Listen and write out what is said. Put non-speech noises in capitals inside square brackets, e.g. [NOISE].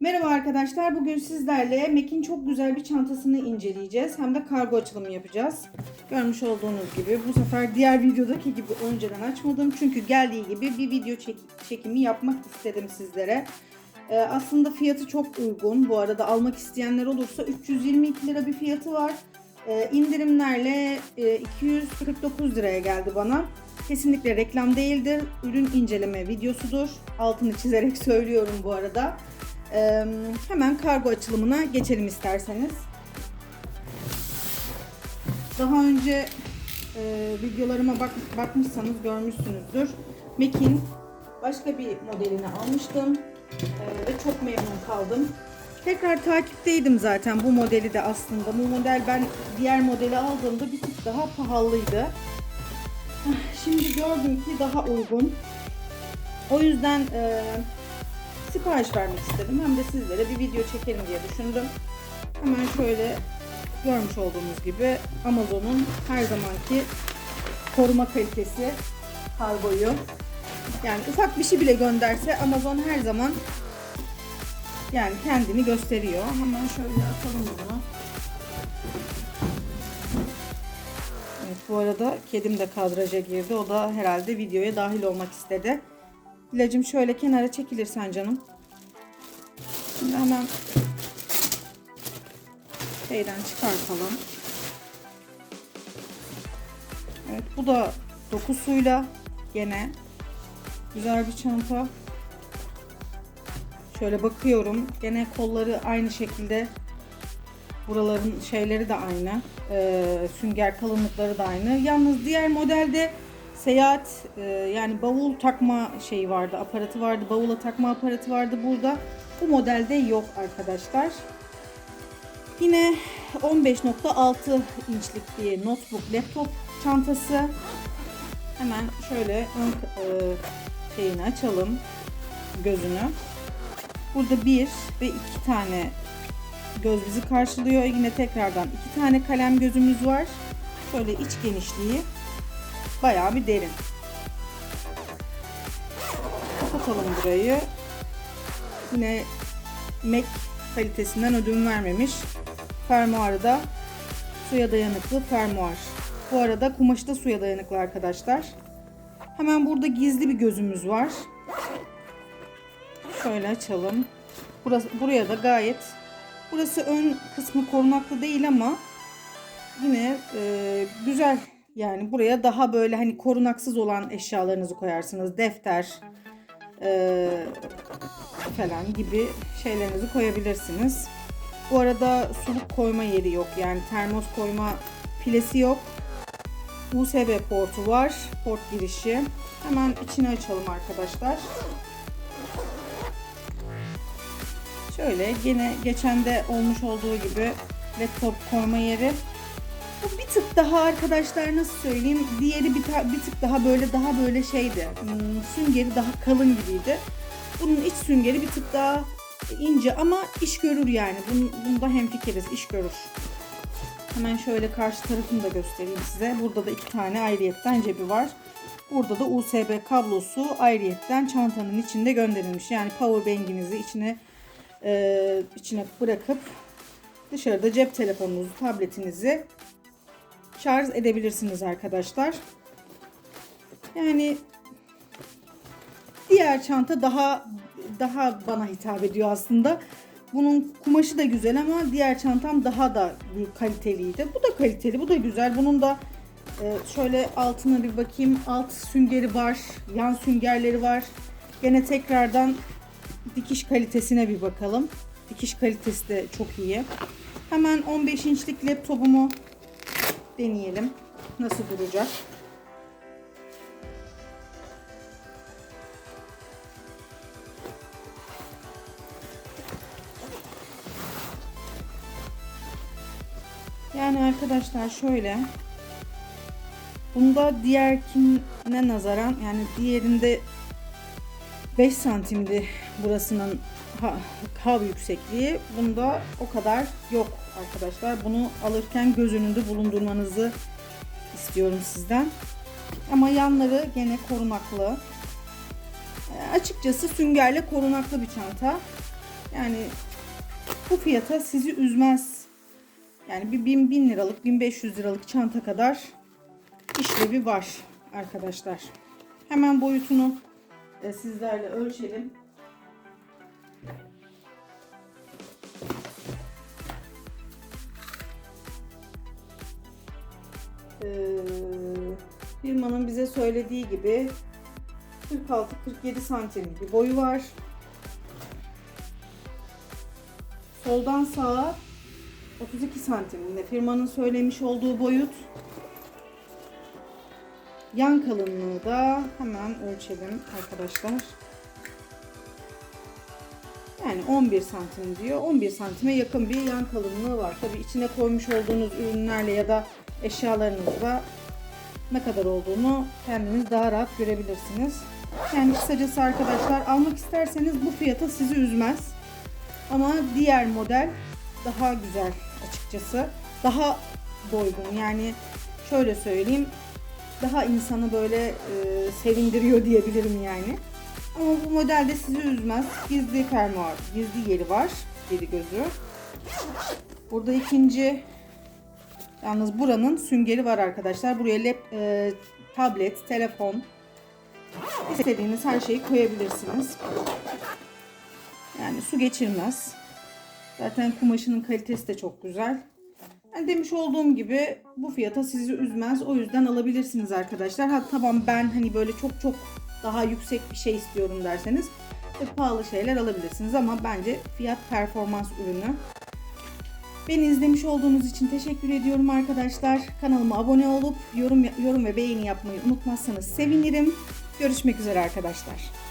Merhaba arkadaşlar. Bugün sizlerle Mac'in çok güzel bir çantasını inceleyeceğiz. Hem de kargo açılımı yapacağız. Görmüş olduğunuz gibi bu sefer diğer videodaki gibi önceden açmadım. Çünkü geldiği gibi bir video çek- çekimi yapmak istedim sizlere. Ee, aslında fiyatı çok uygun. Bu arada almak isteyenler olursa 322 lira bir fiyatı var. Ee, indirimlerle e, 249 liraya geldi bana. Kesinlikle reklam değildir. Ürün inceleme videosudur. Altını çizerek [LAUGHS] söylüyorum bu arada. Hemen kargo açılımına geçelim isterseniz. Daha önce e, videolarıma bak, bakmışsanız görmüşsünüzdür. Mac'in başka bir modelini almıştım Ee, ve çok memnun kaldım. Tekrar takipteydim zaten bu modeli de aslında. Bu model ben diğer modeli aldığımda bir tık daha pahalıydı. Şimdi gördüm ki daha uygun. O yüzden e, sipariş vermek istedim. Hem de sizlere bir video çekelim diye düşündüm. Hemen şöyle görmüş olduğunuz gibi Amazon'un her zamanki koruma kalitesi kargoyu. Yani ufak bir şey bile gönderse Amazon her zaman yani kendini gösteriyor. Hemen şöyle atalım bunu. Evet bu arada kedim de kadraja girdi. O da herhalde videoya dahil olmak istedi. Dilacım şöyle kenara çekilirsen canım. Şimdi hemen şeyden çıkartalım. Evet bu da dokusuyla gene güzel bir çanta. Şöyle bakıyorum. Gene kolları aynı şekilde. Buraların şeyleri de aynı. Ee, sünger kalınlıkları da aynı. Yalnız diğer modelde seyahat e, yani bavul takma şeyi vardı, aparatı vardı, bavula takma aparatı vardı burada. Bu modelde yok arkadaşlar. Yine 15.6 inçlik bir notebook laptop çantası. Hemen şöyle ön e, şeyini açalım gözünü. Burada bir ve iki tane göz bizi karşılıyor. Yine tekrardan iki tane kalem gözümüz var. Şöyle iç genişliği bayağı bir derin. Kapatalım burayı. Yine Mac kalitesinden ödün vermemiş. Fermuarı da suya dayanıklı fermuar. Bu arada kumaşı da suya dayanıklı arkadaşlar. Hemen burada gizli bir gözümüz var. Şöyle açalım. Burası, buraya da gayet burası ön kısmı korunaklı değil ama yine e, güzel yani buraya daha böyle hani korunaksız olan eşyalarınızı koyarsınız. Defter e, falan gibi şeylerinizi koyabilirsiniz. Bu arada suluk koyma yeri yok. Yani termos koyma pilesi yok. USB portu var. Port girişi. Hemen içini açalım arkadaşlar. Şöyle gene geçen de olmuş olduğu gibi laptop koyma yeri. Tık daha arkadaşlar nasıl söyleyeyim diğeri bir, bir tık daha böyle daha böyle şeydi. Hmm, süngeri daha kalın gibiydi. Bunun iç süngeri bir tık daha ince ama iş görür yani. Bun, bunda hemfikiriz iş görür. Hemen şöyle karşı tarafını da göstereyim size. Burada da iki tane ayrıyetten cebi var. Burada da USB kablosu ayrıyetten çantanın içinde gönderilmiş. Yani power bank'inizi içine e, içine bırakıp dışarıda cep telefonunuzu, tabletinizi şarj edebilirsiniz arkadaşlar. Yani diğer çanta daha daha bana hitap ediyor aslında. Bunun kumaşı da güzel ama diğer çantam daha da kaliteliydi. Bu da kaliteli, bu da güzel. Bunun da e, şöyle altına bir bakayım. Alt süngeri var, yan süngerleri var. Gene tekrardan dikiş kalitesine bir bakalım. Dikiş kalitesi de çok iyi. Hemen 15 inçlik laptopumu deneyelim. Nasıl duracak? Yani arkadaşlar şöyle Bunda diğerkine nazaran yani diğerinde 5 santimdi burasının hav yüksekliği. Bunda o kadar yok arkadaşlar. Bunu alırken göz önünde bulundurmanızı istiyorum sizden. Ama yanları gene korunaklı. E, açıkçası süngerle korunaklı bir çanta. Yani bu fiyata sizi üzmez. Yani bir 1000, 1000 liralık 1500 liralık çanta kadar işlevi var arkadaşlar. Hemen boyutunu e, sizlerle ölçelim. Ee, firmanın bize söylediği gibi 46-47 santim bir boyu var. Soldan sağa 32 santim yine firmanın söylemiş olduğu boyut. Yan kalınlığı da hemen ölçelim arkadaşlar. Yani 11 santim diyor. 11 santime yakın bir yan kalınlığı var. Tabii içine koymuş olduğunuz ürünlerle ya da eşyalarınızla ne kadar olduğunu kendiniz daha rahat görebilirsiniz. Yani kısacası arkadaşlar almak isterseniz bu fiyata sizi üzmez. Ama diğer model daha güzel açıkçası. Daha doygun yani şöyle söyleyeyim daha insanı böyle e, sevindiriyor diyebilirim yani. Ama bu modelde sizi üzmez. Gizli fermuar, gizli yeri var. Geri gözü. Burada ikinci yalnız buranın süngeri var arkadaşlar. Buraya lap, e, tablet, telefon istediğiniz her şeyi koyabilirsiniz. Yani su geçirmez. Zaten kumaşının kalitesi de çok güzel. Yani demiş olduğum gibi bu fiyata sizi üzmez. O yüzden alabilirsiniz arkadaşlar. Ha tamam ben hani böyle çok çok daha yüksek bir şey istiyorum derseniz de pahalı şeyler alabilirsiniz ama bence fiyat performans ürünü. Beni izlemiş olduğunuz için teşekkür ediyorum arkadaşlar. Kanalıma abone olup yorum yorum ve beğeni yapmayı unutmazsanız sevinirim. Görüşmek üzere arkadaşlar.